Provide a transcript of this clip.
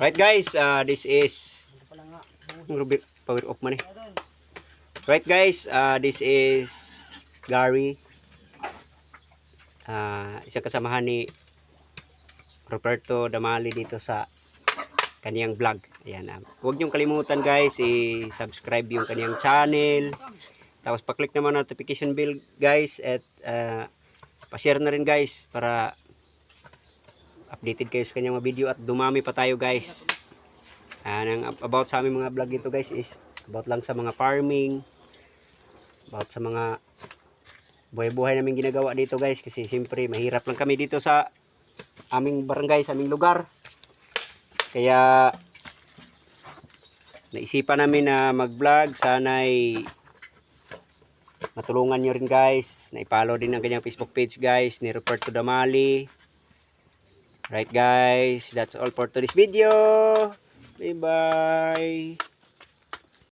Right guys, uh, this is power off man eh. Right guys, uh, this is Gary. Uh, isa kasamahan ni Roberto Damali dito sa kaniyang vlog. Ayan. Uh, huwag niyong kalimutan guys, i-subscribe yung kaniyang channel. Tapos pa-click naman notification bell guys at uh, pa-share na rin guys para updated kayo sa kanyang mga video at dumami pa tayo guys. Ang about sa aming mga vlog ito guys is about lang sa mga farming, about sa mga buhay-buhay namin ginagawa dito guys kasi siyempre mahirap lang kami dito sa aming barangay, sa aming lugar. Kaya naisipan namin na mag-vlog, sana'y matulungan nyo rin guys. Na-follow din ang kanyang Facebook page guys ni Roberto Damali. Right guys, that's all for today's video. Bye bye.